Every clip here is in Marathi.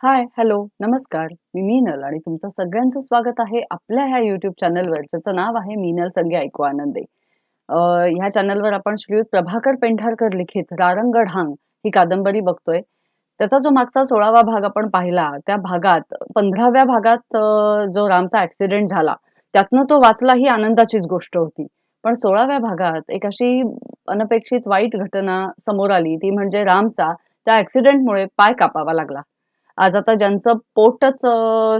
हाय, हॅलो, नमस्कार. मी मीनल आणि तुमचं सगळ्यांचं स्वागत आहे आपल्या ह्या युट्यूब चॅनलवर, ज्याचं नाव आहे मीनल संगे ऐकू आनंदे. ह्या चॅनलवर आपण श्रीयुत प्रभाकर पेंढारकर लिखित रारंगढांग ही कादंबरी बघतोय. त्याचा जो मागचा 16वा भाग आपण पाहिला, त्या भागात 15व्या भागात जो रामचा ऍक्सिडेंट झाला, त्यातनं तो वाचला ही आनंदाचीच गोष्ट होती. पण 16व्या भागात एक अशी अनपेक्षित वाईट घटना समोर आली, ती म्हणजे रामचा त्या ऍक्सिडेंटमुळे पाय कापावा लागला. आज आता ज्यांचं पोटच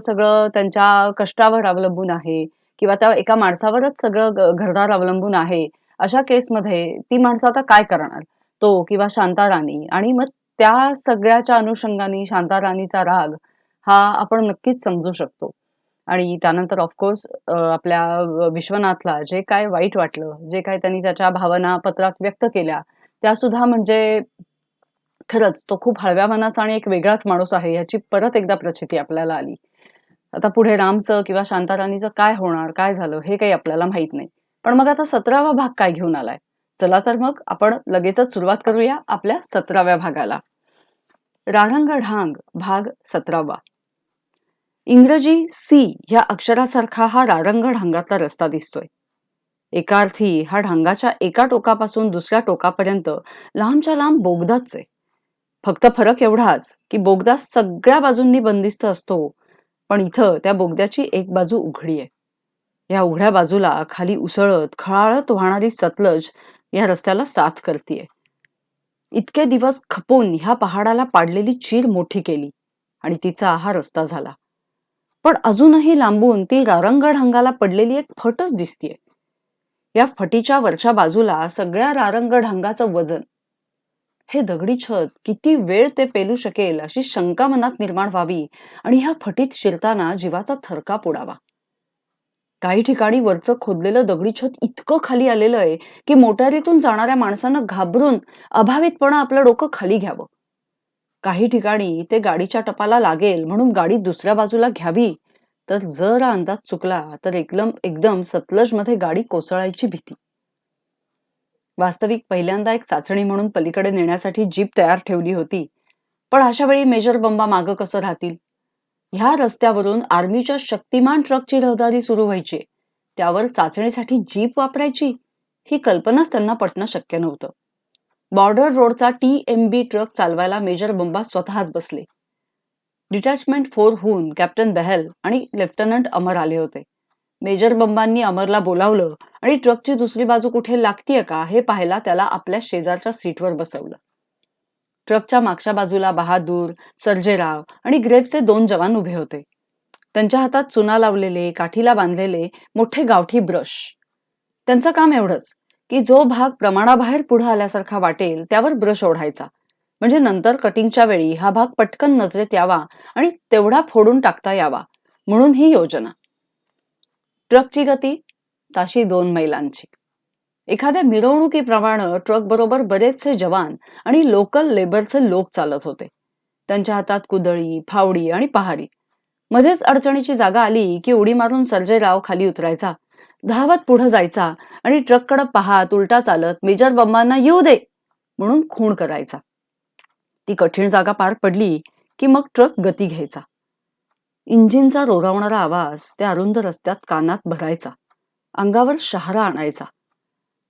सगळं त्यांच्या कष्टावर अवलंबून आहे किंवा त्या एका माणसावरच सगळं घरदार अवलंबून आहे, अशा केसमध्ये ती माणसं आता काय करणार? तो किंवा शांताराणी आणि मग त्या सगळ्याच्या अनुषंगाने शांताराणीचा राग हा आपण नक्कीच समजू शकतो. आणि त्यानंतर ऑफकोर्स आपल्या विश्वनाथला जे काय वाईट वाटलं, जे काय त्यांनी त्याच्या भावना पत्रात व्यक्त केल्या, त्या सुद्धा म्हणजे खरंच तो खूप हळव्या मनाचा आणि एक वेगळाच माणूस आहे याची परत एकदा प्रचिती आपल्याला आली. आता पुढे रामचं किंवा शांताराणीचं काय होणार, काय झालं हे काही आपल्याला माहीत नाही. पण मग आता 17वा भाग काय घेऊन आलाय? चला तर मग आपण लगेचच सुरुवात करूया आपल्या 17व्या भागाला. रारंगढांग भाग 17वा. इंग्रजी सी ह्या अक्षरासारखा हा रारंगढांगातला रस्ता दिसतोय. एका अर्थी हा ढांगाच्या एका टोकापासून दुसऱ्या टोकापर्यंत लांबच्या लांब बोगदाच आहे. फक्त फरक एवढाच की बोगदा सगळ्या बाजूंनी बंदिस्त असतो, पण इथं त्या बोगद्याची एक बाजू उघडी आहे. या उघड्या बाजूला खाली उसळत, खळाळत वाहणारी सतलज या रस्त्याला साथ करतीये. इतके दिवस खपून ह्या पहाडाला पाडलेली चीर मोठी केली आणि तिचा हा रस्ता झाला. पण अजूनही लांबून ती रारंगड हंगाला पडलेली एक फटच दिसतीये. या फटीच्या वरच्या बाजूला सगळ्या रारंगड हंगाचं वजन. हे दगडी छत किती वेळ ते पेलू शकेल अशी शंका मनात निर्माण व्हावी आणि ह्या फटीत शिरताना जीवाचा थरकाप उडावा. काही ठिकाणी वरचं खोदलेलं दगडी छत इतकं खाली आलेलं आहे की मोटारीतून जाणाऱ्या माणसानं घाबरून अभावितपणा आपलं डोकं खाली घ्यावं. काही ठिकाणी ते गाडीच्या टपाला लागेल म्हणून गाडी दुसऱ्या बाजूला घ्यावी, तर जर अंदाज चुकला तर एकदम एकदम सतलजमध्ये गाडी कोसळायची भीती. वास्तविक पहिल्यांदा एक चाचणी म्हणून पलीकडे नेण्यासाठी जीप तयार ठेवली होती. पण अशा वेळी मेजर बंबा मागं कसं राहतील? ह्या रस्त्यावरून आर्मीच्या शक्तिमान ट्रकची रहदारी सुरू व्हायची. त्यावर चाचणीसाठी जीप वापरायची ही कल्पनाच त्यांना पटणं शक्य नव्हतं. बॉर्डर रोडचा टी एम बी ट्रक चालवायला मेजर बंबा स्वतःच बसले. डिटॅचमेंट फोर हून कॅप्टन बेहल आणि लेफ्टनंट अमर आले होते. मेजर बंबांनी अमरला बोलावलं आणि ट्रकची दुसरी बाजू कुठे लागतीये का हे पाहायला त्याला आपल्या शेजारच्या सीटवर बसवलं. ट्रकच्या मागच्या बाजूला बहादूर, सर्जेराव आणि ग्रेपचे दोन जवान उभे होते. त्यांच्या हातात चुना लावलेले, काठीला बांधलेले मोठे गावठी ब्रश. त्यांचं काम एवढंच की जो भाग प्रमाणाबाहेर पुढे आल्यासारखा वाटेल त्यावर ब्रश ओढायचा. म्हणजे नंतर कटिंगच्या वेळी हा भाग पटकन नजरेत यावा आणि तेवढा फोडून टाकता यावा म्हणून ही योजना. ट्रकची गती ताशी दोन मैलांची. एखाद्या मिरवणुकीप्रमाणे ट्रक बरोबर बरेचसे जवान आणि लोकल लेबरचे लोक चालत होते. त्यांच्या हातात कुदळी, फावडी आणि पहारी. मध्येच अडचणीची जागा आली की उडी मारून सर्जेराव खाली उतरायचा, धावत पुढे जायचा आणि ट्रककडे पाहत उलटा चालत मेजर बंबांना येऊ दे म्हणून खूण करायचा. ती कठीण जागा पार पडली की मग ट्रक गती घ्यायचा. इंजिनचा रोरावणारा आवाज त्या अरुंद रस्त्यात कानात भरायचा. अंगावर शहारा आणायचा.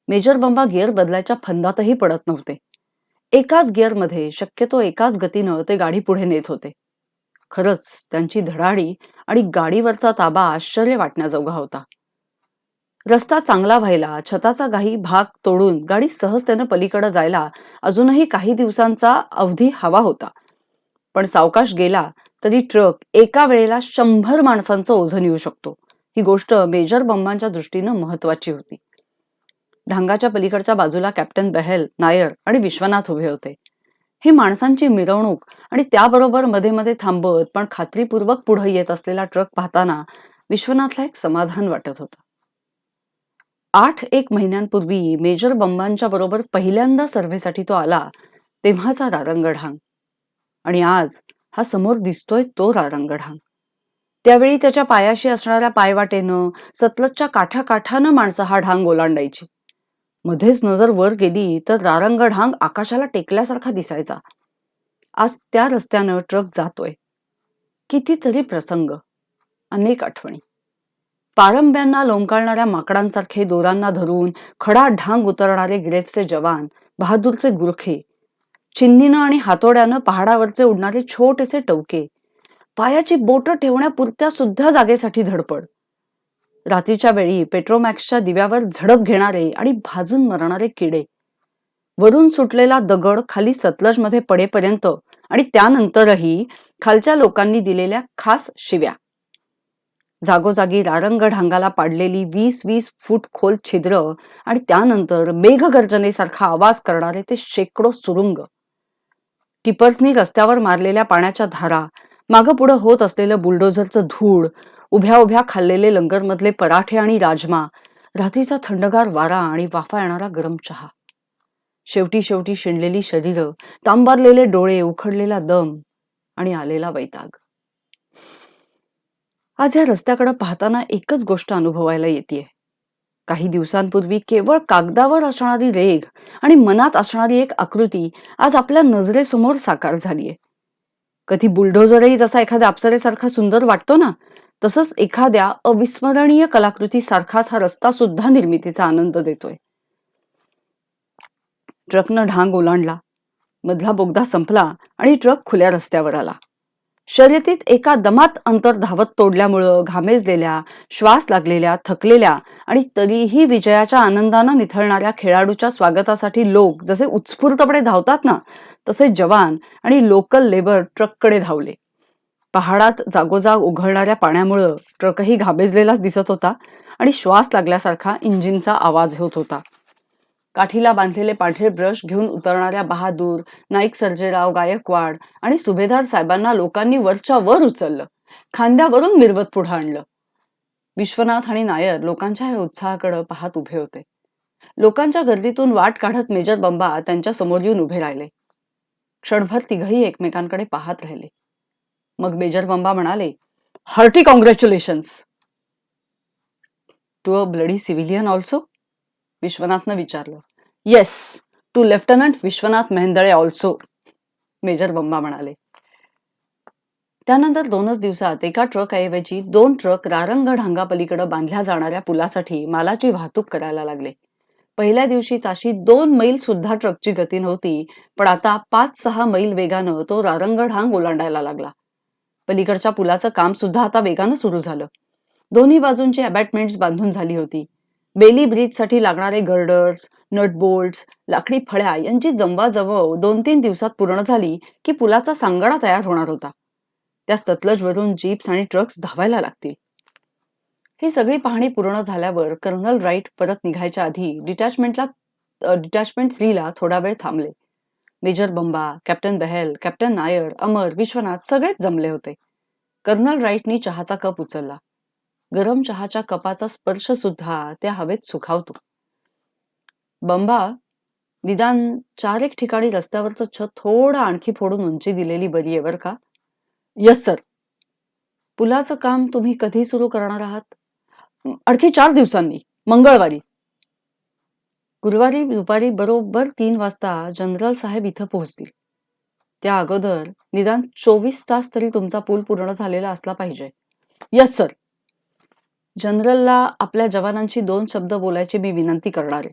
मेजर बंबा गिअर बदलायच्या फंदातही पडत नव्हते. एकाच गिअरमध्ये शक्यतो एकाच गतीनं ते गाडी पुढे नेत होते. खरंच त्यांची धडाडी आणि गाडीवरचा ताबा आश्चर्य वाटण्याजोगा होता. रस्ता चांगला व्हायला छताचा काही भाग तोडून गाडी सहजतेनं पलीकडे जायला अजूनही काही दिवसांचा अवधी हवा होता. पण सावकाश गेला तरी ट्रक एका वेळेला शंभर माणसांचं ओझन येऊ शकतो. ही गोष्ट मेजर बंबांच्या दृष्टीनं महत्वाची होती. ढांगाच्या पलीकडच्या बाजूला कॅप्टन बहल नायर आणि विश्वनाथ उभे होते. ही माणसांची मिरवणूक आणि त्याबरोबरमध्ये मध्ये थांबत पण खात्रीपूर्वक पुढे येत असलेला ट्रक पाहताना विश्वनाथला एक समाधान वाटत होतं. आठ एक महिन्यांपूर्वी मेजर बंबांच्या बरोबर पहिल्यांदा सर्व्हेसाठी तो आला तेव्हाचा रारंगढांग आणि आज हा समोर दिसतोय तो रारंगढांग. त्यावेळी त्याच्या पायाशी असणाऱ्या पायवाटेनं सतलजच्या काठाकाठानं माणसं हा ढांग ओलांडायची. मध्येच नजर वर गेली तर रारंगढांग आकाशाला टेकल्यासारखा दिसायचा. आज त्या रस्त्यानं ट्रक जातोय कितीतरी प्रसंग अनेक आठवणी पारंब्यांना लोंबकाळणाऱ्या माकडांसारखे दोरांना धरून खडा ढांग उतरणारे ग्रेफचे जवान बहादूरचे गुरखे चिन्नीनं आणि हातोड्यानं पहाडावरचे उडणारे छोटेसे टवके. पायाची बोटं ठेवण्यापुरत्या सुद्धा जागेसाठी धडपड. रात्रीच्या वेळी पेट्रोमॅक्सच्या दिव्यावर झडप घेणारे आणि भाजून मरणारे किडे. वरून सुटलेला दगड खाली सतलजमध्ये पडेपर्यंत आणि त्यानंतरही खालच्या लोकांनी दिलेल्या खास शिव्या. जागोजागी रारंग ढांगाला पाडलेली वीस वीस फूट खोल छिद्र आणि त्यानंतर मेघगर्जनेसारखा आवाज करणारे ते शेकडो सुरुंग. टिपर्सनी रस्त्यावर मारलेल्या पाण्याच्या धारा मागं पुढं होत असलेलं बुलडोझरचं धूळ उभ्या उभ्या खाल्लेले लंगरमधले पराठे आणि राजमा रात्रीचा थंडगार वारा आणि वाफा येणारा गरम चहा. शेवटी शेवटी शिणलेली शरीरं तांबारलेले डोळे उखडलेला दम आणि आलेला वैताग. आज या रस्त्याकडे पाहताना एकच गोष्ट अनुभवायला येते काही दिवसांपूर्वी केवळ कागदावर असणारी रेघ आणि मनात असणारी एक आकृती आज आपल्या नजरेसमोर साकार झालीये. कधी बुलडोझरही जसा एखाद्या अप्सरेसारखा सुंदर वाटतो ना तसंच एखाद्या अविस्मरणीय कलाकृती सारखाच हा रस्ता सुद्धा निर्मितीचा आनंद देतोय. ट्रकनं ढांग ओलांडला. मधला बोगदा संपला आणि ट्रक खुल्या रस्त्यावर आला. शर्यतीत एका दमात अंतर धावत तोडल्यामुळं घामेजलेल्या श्वास लागलेल्या थकलेल्या आणि तरीही विजयाच्या आनंदानं निथळणाऱ्या खेळाडूच्या स्वागतासाठी लोक जसे उत्स्फूर्तपणे धावतात ना तसे जवान आणि लोकल लेबर ट्रककडे धावले. पहाडात जागोजाग उघडणाऱ्या पाण्यामुळं ट्रकही घाबेजलेलाच दिसत होता आणि श्वास लागल्यासारखा इंजिनचा आवाज होत होता. काठीला बांधलेले पांढरे ब्रश घेऊन उतरणाऱ्या बहादूर नाईक सर्जेराव गायकवाड आणि सुभेदार साहेबांना लोकांनी वरच्या वर उचललं. खांद्यावरून मिरवत पुढं आणलं. विश्वनाथ आणि नायर लोकांच्या या उत्साहाकडे पाहत उभे होते. लोकांच्या गर्दीतून वाट काढत मेजर बंबा त्यांच्यासमोर येऊन उभे राहिले. क्षणभर तिघही एकमेकांकडे पाहत राहिले. मग मेजर बंबा म्हणाले hearty congratulations. To a bloody civilian also विश्वनाथनं विचारलं. Yes to lieutenant Vishwanath Mehendale also major Bamba म्हणाले. त्यानंतर दोनच दिवसात एका ट्रक ऐवजी दोन ट्रक रारंग ढांगापलीकडे बांधल्या जाणाऱ्या पुलासाठी मालाची वाहतूक करायला लागले. पहिल्या दिवशी ताशी दोन मैल सुद्धा ट्रकची गती नव्हती पण आता पाच सहा मैल वेगानं तो रारंग ढांग ओलांडायला लागला. पलीकडच्या पुलाचं काम सुद्धा आता वेगानं सुरू झालं. दोन्ही बाजूंची अबॅटमेंट्स बांधून झाली होती. बेली ब्रिजसाठी लागणारे गर्डर्स नटबोल्ट्स लाकडी फळ्या यांची जमवाजवळ दोन तीन दिवसात पूर्ण झाली की पुलाचा सांगाडा तयार होणार होता. त्या सतलजवरून जीप्स आणि ट्रक्स धावायला लागतील. ही सगळी पाहणी पूर्ण झाल्यावर कर्नल राईट परत निघायच्या आधी डिटॅचमेंटला डिटॅचमेंट थ्रीला थोडा वेळ थांबले. Major Bamba captain Bahel captain Nair Amar Vishwanath सगळेच जमले होते. कर्नल राईटनी चहाचा कप उचलला. गरम चहाच्या कपाचा स्पर्श सुद्धा त्या हवेत सुखावतो. बंबा निदान चार एक ठिकाणी रस्त्यावरचं छत थोडं आणखी फोडून उंची दिलेली बरी आहे बरं का? यस सर पुलाचं काम तुम्ही कधी सुरू करणार आहात? आणखी चार दिवसांनी मंगळवारी. गुरुवारी दुपारी बरोबर तीन वाजता जनरल साहेब इथं पोहोचतील. त्या अगोदर निदान चोवीस तास तरी तुमचा पूल पूर्ण झालेला असला पाहिजे. यस सर जनरलला आपल्या जवानांशी दोन शब्द बोलायची मी विनंती करणार आहे.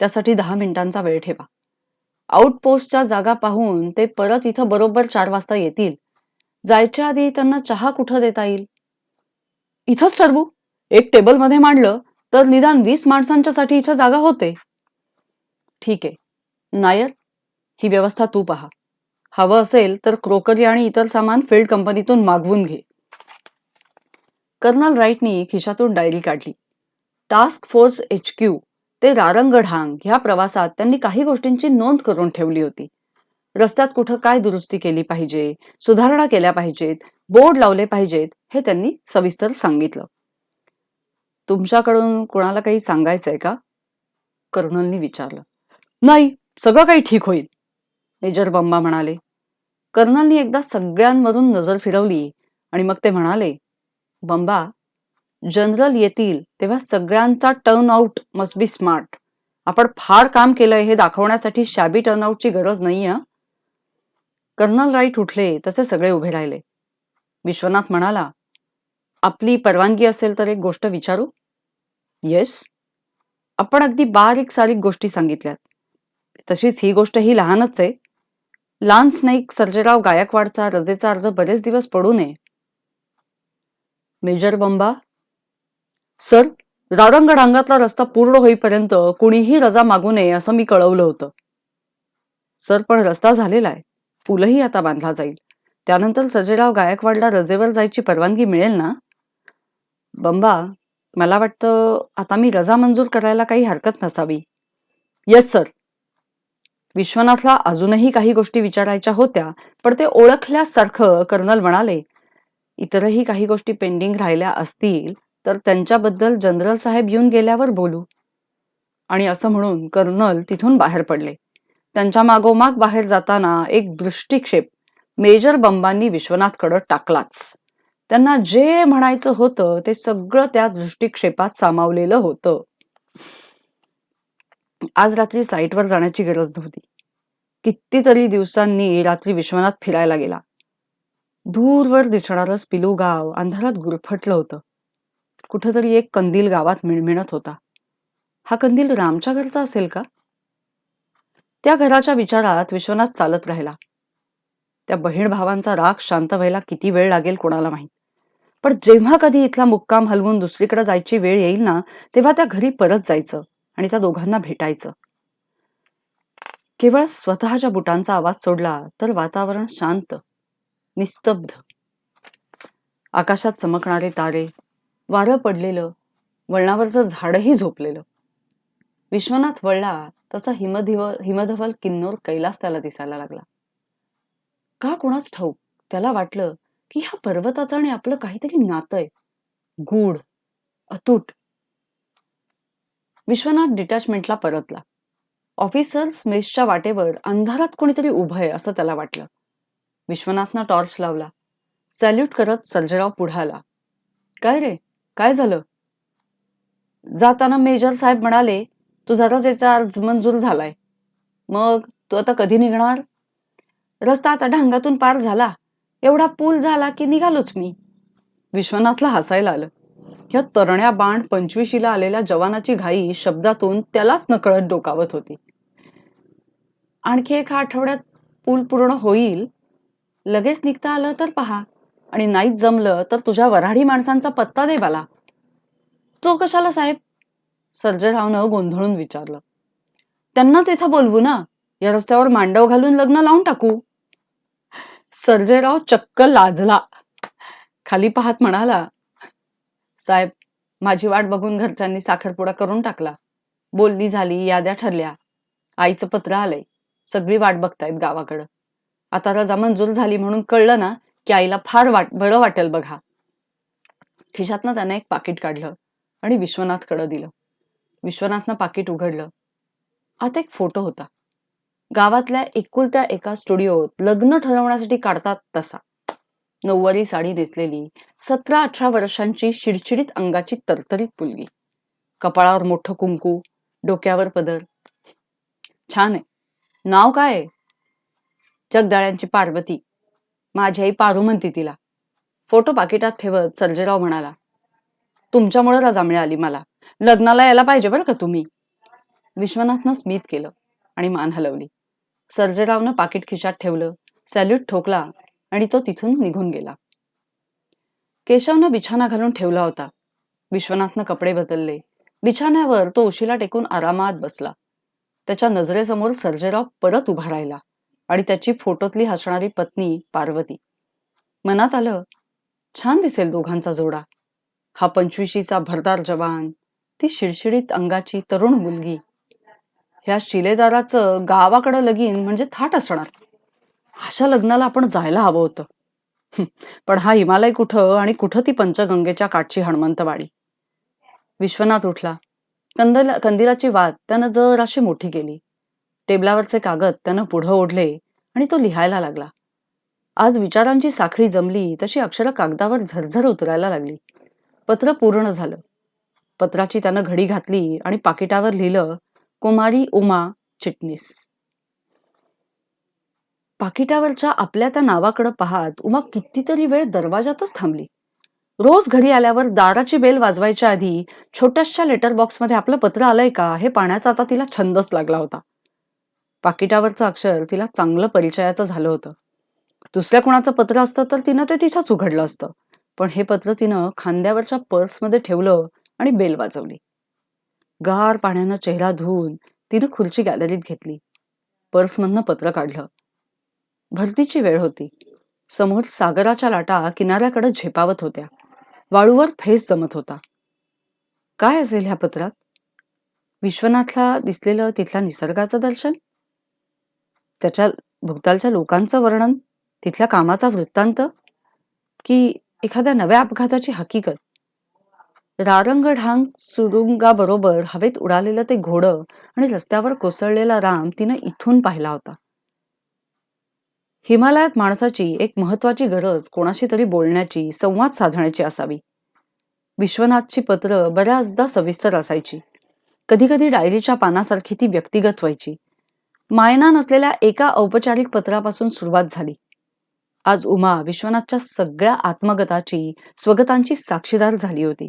त्यासाठी दहा मिनिटांचा वेळ ठेवा. आउटपोस्टच्या जागा पाहून ते परत इथं बरोबर चार वाजता येतील. जायच्या आधी त्यांना चहा कुठं देता येईल? इथंच ठरवू. एक टेबलमध्ये मांडलं तर निदान वीस माणसांच्यासाठी इथं जागा होते. ठीक आहे. नायर ही व्यवस्था तू पहा. हवं असेल तर क्रोकरी आणि इतर सामान फील्ड कंपनीतून मागवून घे. कर्नल राईटनी खिशातून डायरी काढली. टास्क फोर्स एच क्यू ते रारंगढांग ह्या प्रवासात त्यांनी काही गोष्टींची नोंद करून ठेवली होती. रस्त्यात कुठं काय दुरुस्ती केली पाहिजे सुधारणा केल्या पाहिजेत बोर्ड लावले पाहिजेत हे त्यांनी सविस्तर सांगितलं. तुमच्याकडून कोणाला काही सांगायचंय का? कर्नलनी विचारलं. नाही सगळं काही ठीक होईल मेजर बंबा म्हणाले. कर्नलनी एकदा सगळ्यांवरून नजर फिरवली आणि मग ते म्हणाले बंबा जनरल येतील तेव्हा सगळ्यांचा turn out must be smart आपण फार काम केलंय हे दाखवण्यासाठी शाबी टर्नआउटची गरज नाहीये. कर्नल राईट उठले तसे सगळे उभे राहिले. विश्वनाथ म्हणाला आपली परवानगी असेल तर एक गोष्ट विचारू? येस आपण अगदी बारीक सारीक गोष्टी सांगितल्यात. तशीच ही गोष्ट ही लहानच आहे. लान्स नाईक सर्जेराव गायकवाडचा रजेचा अर्ज बरेच दिवस पडू नये. मेजर बंबा. सर रावरंग डांगातला रस्ता पूर्ण होईपर्यंत कुणीही रजा मागू नये असं मी कळवलं होतं. सर पण रस्ता झालेला आहे. पूलही आता बांधला जाईल. त्यानंतर सजेराव गायकवाडला रजेवर जायची परवानगी मिळेल ना? बंबा मला वाटतं आता मी रजा मंजूर करायला काही हरकत नसावी. Yes sir. विश्वनाथला अजूनही काही गोष्टी विचारायच्या होत्या पण ते ओळखल्यासारखं कर्नल म्हणाले इतरही काही गोष्टी पेंडिंग राहिल्या असतील तर त्यांच्याबद्दल जनरल साहेब येऊन गेल्यावर बोलू. आणि असं म्हणून कर्नल तिथून बाहेर पडले. त्यांच्या मागोमाग बाहेर जाताना एक दृष्टिक्षेप मेजर बंबांनी विश्वनाथकडं टाकलाच. त्यांना जे म्हणायचं होतं ते सगळं त्या दृष्टिक्षेपात सामावलेलं होतं. आज रात्री साईटवर जाण्याची गरज नव्हती. कितीतरी दिवसांनी रात्री विश्वनाथ फिरायला गेला. दूरवर दिसणारं स्पिलू गाव अंधारात गुरफटलं होतं. कुठंतरी एक कंदील गावात मिळमिळत होता. हा कंदील रामच्या घरचा असेल का? त्या घराच्या विचारात विश्वनाथ चालत राहिला. त्या बहीण भावांचा राग शांत व्हायला किती वेळ लागेल कोणाला माहीत. पण जेव्हा कधी इथला मुक्काम हलवून दुसरीकडे जायची वेळ येईल ना तेव्हा त्या घरी परत जायचं आणि त्या दोघांना भेटायचं. केवळ स्वतःच्या बुटांचा आवाज सोडला तर वातावरण शांत. निस्तब्ध. आकाशात चमकणारे तारे वारं पडलेलं वळणावरचं झाडही झोपलेलं. विश्वनाथ वळला तसा हिमधिव हिमधवल किन्नोर कैलास त्याला दिसायला लागला. का कोणाच ठाऊक त्याला वाटलं की ह्या पर्वताचं आणि आपलं काहीतरी नातंय गूढ अतूट. विश्वनाथ डिटॅचमेंटला परतला. ऑफिसर्स मेसच्या वाटेवर अंधारात कोणीतरी उभं आहे असं त्याला वाटलं. विश्वनाथनं टॉर्च लावला. सॅल्यूट करत सर्जेराव पुढे आला काय रे? काय झालं? जाताना मेजर साहेब म्हणाले तुझा याचा अर्ज मंजूर झालाय. मग तू आता कधी निघणार? रस्ता आता ढांगातून पार झाला. एवढा पूल झाला की निघालोच मी. विश्वनाथला हसायला आलं. ह्या तरण्या बाण पंचवीशीला आलेल्या जवानाची घाई शब्दातून त्यालाच नकळत डोकावत होती. आणखी एका आठवड्यात पूल पूर्ण होईल लगेच निघता आलं तर पहा. आणि नाहीच जमलं तर तुझ्या वराडी माणसांचा पत्ता दे मला तो कशाला साहेब? सर्जरावनं गोंधळून विचारलं. त्यांनाच इथं बोलवू ना? या रस्त्यावर मांडव घालून लग्न लावून टाकू. सर्जेराव चक्क लाजला. खाली पाहत म्हणाला साहेब माझी वाट बघून घरच्यांनी साखरपुडा करून टाकला. बोलणी झाली याद्या ठरल्या. आईचं पत्र आलंय. सगळी वाट बघतायत गावाकडं. आता रजा मंजूर झाली म्हणून कळलं ना की आईला फार वाट बरं वाटेल बघा. खिशातनं त्यानं एक पाकिट काढलं आणि विश्वनाथकडं दिलं. विश्वनाथनं पाकिट उघडलं. आत एक फोटो होता. गावातल्या एकुलत्या एका स्टुडिओत लग्न ठरवण्यासाठी काढतात तसा. नऊवारी साडी नेसलेली सतरा अठरा वर्षांची शिडशिडीत अंगाची तरतरीत मुलगी. कपाळावर मोठं कुंकू डोक्यावर पदर. छान आहे. नाव काय आहे? जगदाळ्यांची पार्वती. माझी आई पारू म्हणते तिला. फोटो पाकिटात ठेवत सर्जेराव म्हणाला तुमच्यामुळे रजा मिळाली मला. लग्नाला यायला पाहिजे बरं का तुम्ही? विश्वनाथनं स्मित केलं आणि मान हलवली. सर्जेरावनं पाकिट खिशात ठेवलं सॅल्यूट ठोकला आणि तो तिथून निघून गेला. केशवनं बिछाना घालून ठेवला होता. विश्वनाथनं कपडे बदलले. बिछाण्यावर तो उशीला टेकून आरामात बसला. त्याच्या नजरेसमोर सर्जेराव परत उभा राहिला. आणि त्याची फोटोतली हसणारी पत्नी पार्वती. मनात आलं छान दिसेल दोघांचा जोडा. हा पंचवीशीचा भरदार जवान ती शिडशिडीत अंगाची तरुण मुलगी. ह्या शिलेदाराचं गावाकडं लगीन म्हणजे थाट असणार. अशा लग्नाला आपण जायला हवं होतं. पण हा हिमालय कुठं आणि कुठं ती पंचगंगेच्या काठची हणमंतवाडी विश्वनाथ उठला. कंदला कंदिलाची वात त्यानं जर अशी मोठी केली. टेबलावरचे कागद त्यानं पुढं ओढले आणि तो लिहायला लागला. आज विचारांची साखळी जमली तशी अक्षरं कागदावर झरझर उतरायला लागली. पत्र पूर्ण झालं. पत्राची त्यानं घडी घातली आणि पाकिटावर लिहिलं कुमारी उमा चिटणीस. पाकिटावरच्या आपल्या त्या नावाकडे पाहत उमा कितीतरी वेळ दरवाजातच थांबली. रोज घरी आल्यावर दाराची बेल वाजवायच्या आधी छोट्याशा लेटर बॉक्समध्ये आपलं पत्र आलंय का हे पाण्याचा आता तिला छंदच लागला होता. पाकिटावरचं अक्षर तिला चांगलं परिचयाचं झालं होतं. दुसऱ्या कोणाचं पत्र असतं तर तिनं ते तिथंच उघडलं असतं. पण हे पत्र तिनं खांद्यावरच्या पर्समध्ये ठेवलं आणि बेल वाजवली. गार पाण्यानं चेहरा धुवून तिनं खुर्ची गॅलरीत घेतली. पर्समधनं पत्र काढलं. भरतीची वेळ होती. समोर सागराच्या लाटा किनाऱ्याकडे झेपावत होत्या. वाळूवर फेस जमत होता. काय असेल ह्या पत्रात? विश्वनाथला दिसलेलं तिथल्या निसर्गाचं दर्शन? त्याच्या भुगतालच्या लोकांचं वर्णन तिथल्या कामाचा वृत्तांत की एखाद्या नव्या अपघाताची हकीकत. रारंग ढांग सुरुंगाबरोबर हवेत उडालेलं ते घोडं आणि रस्त्यावर कोसळलेला राम तिनं इथून पाहिला होता. हिमालयात माणसाची एक महत्वाची गरज कोणाशी तरी बोलण्याची संवाद साधण्याची असावी. विश्वनाथची पत्र बऱ्याचदा सविस्तर असायची. कधी कधी डायरीच्या पानासारखी ती व्यक्तिगत व्हायची. मायना नसलेल्या एका औपचारिक पत्रापासून सुरुवात झाली. आज उमा विश्वनाथच्या सगळ्या आत्मगताची स्वगतांची साक्षीदार झाली होती.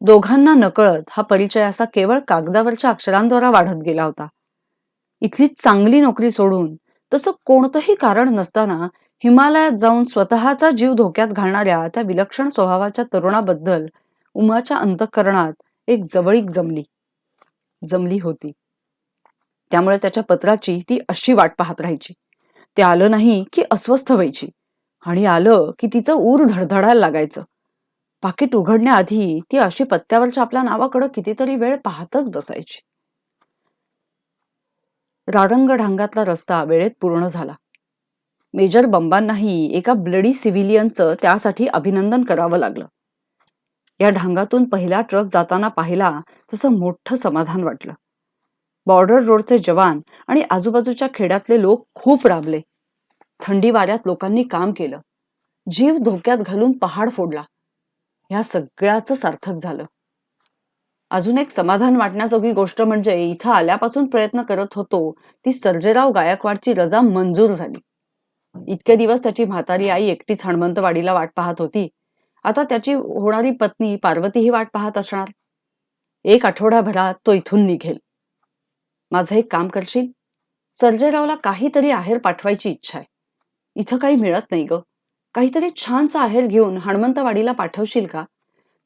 दोघांना नकळत हा परिचय असा केवळ कागदावरच्या अक्षरांद्वारा वाढत गेला होता. इथली चांगली नोकरी सोडून तसं कोणतंही कारण नसताना हिमालयात जाऊन स्वतःचा जीव धोक्यात घालणाऱ्या त्या विलक्षण स्वभावाच्या तरुणाबद्दल उमाच्या अंतःकरणात एक जवळीक जमली. जमली होती. त्यामुळे त्याच्या पत्राची ती अशी वाट पाहत राहायची. ते आलं नाही की अस्वस्थ व्हायची आणि आलं की तिचं ऊर धडधडायला लागायचं. पाकिट उघडण्याआधी ती अशी पत्त्यावरच्या आपल्या नावाकडं कितीतरी वेळ पाहतच बसायची. रारंग ढांगातला रस्ता वेळेत पूर्ण झाला. मेजर बंबांनाही एका ब्लडी सिव्हिलियनचं त्यासाठी अभिनंदन करावं लागलं. या ढांगातून पहिला ट्रक जाताना पाहिला तसं मोठं समाधान वाटलं. बॉर्डर रोडचे जवान आणि आजूबाजूच्या खेड्यातले लोक खूप राबले. थंडी वाऱ्यात लोकांनी काम केलं. जीव धोक्यात घालून पहाड फोडला. ह्या सगळ्याच सार्थक झालं. अजून एक समाधान वाटण्याजोगी गोष्ट म्हणजे इथं आल्यापासून प्रयत्न करत होतो ती सर्जेराव गायकवाडची रजा मंजूर झाली. इतके दिवस त्याची म्हातारी आई एकटीच हणमंतवाडीला वाट पाहत होती. आता त्याची होणारी पत्नी पार्वती ही वाट पाहत असणार. एक आठवड्याभरात तो इथून निघेल. माझं एक काम करशील? सर्जेरावला काहीतरी आहेर पाठवायची इच्छा आहे. इथं काही मिळत नाही ग. काहीतरी छानसा आहेर घेऊन हणमंतवाडीला पाठवशील का?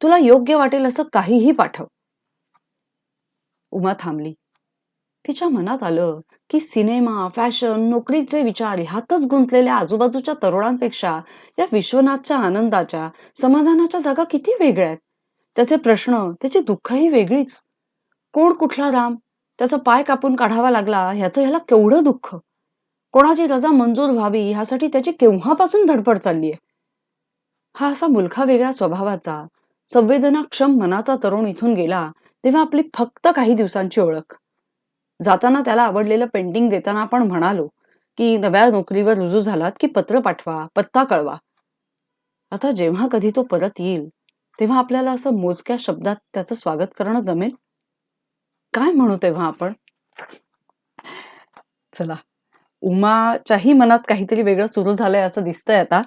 तुला योग्य वाटेल असं काहीही पाठव. उमा थांबली. तिच्या मनात आलं की सिनेमा फॅशन नोकरीचे विचार ह्यातच गुंतलेल्या आजूबाजूच्या तरुणांपेक्षा या विश्वनाथच्या आनंदाच्या समाधानाच्या जागा किती वेगळ्या आहेत. त्याचे प्रश्न त्याची दुःखही वेगळीच. कोण कुठला राम? त्याचा पाय कापून काढावा लागला ह्याचं ह्याला केवढं दुःख? कोणाची रजा मंजूर व्हावी ह्यासाठी त्याची केव्हापासून धडपड चाललीय? हा असा मुलखा वेगळ्या स्वभावाचा संवेदनाक्षम मनाचा तरुण इथून गेला तेव्हा आपली फक्त काही दिवसांची ओळख. जाताना त्याला आवडलेलं पेंटिंग देताना आपण म्हणालो की नव्या नोकरीवर रुजू झालात की पत्र पाठवा पत्ता कळवा. आता जेव्हा कधी तो परत येईल तेव्हा आपल्याला असं मोजक्या शब्दात त्याचं स्वागत करणं जमेल? काय म्हणू तेव्हा आपण? चला. उमाच्याही मनात काहीतरी वेगळं सुरू झालंय असं दिसतंय आता.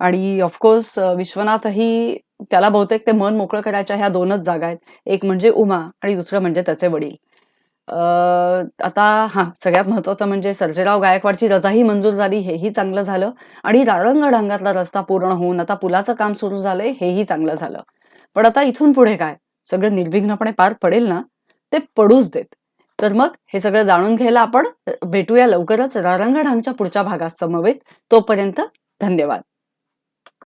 आणि ऑफकोर्स विश्वनाथही त्याला बहुतेक ते मन मोकळं करायच्या ह्या दोनच जागा आहेत. एक म्हणजे उमा आणि दुसरं म्हणजे त्याचे वडील. आता हा सगळ्यात महत्वाचं म्हणजे सर्जेराव गायकवाडची रजाही मंजूर झाली हेही चांगलं झालं. आणि रारंग डांगातला रस्ता पूर्ण होऊन आता पुलाचं काम सुरू झालंय हेही चांगलं झालं. पण आता इथून पुढे काय? सगळं निर्विघ्नपणे पार पडेल ना? ते पडूच देत. तर मग हे सगळं जाणून घ्यायला आपण भेटूया लवकरच रारंगढांगच्या पुढच्या भागात समवेत. तोपर्यंत धन्यवाद.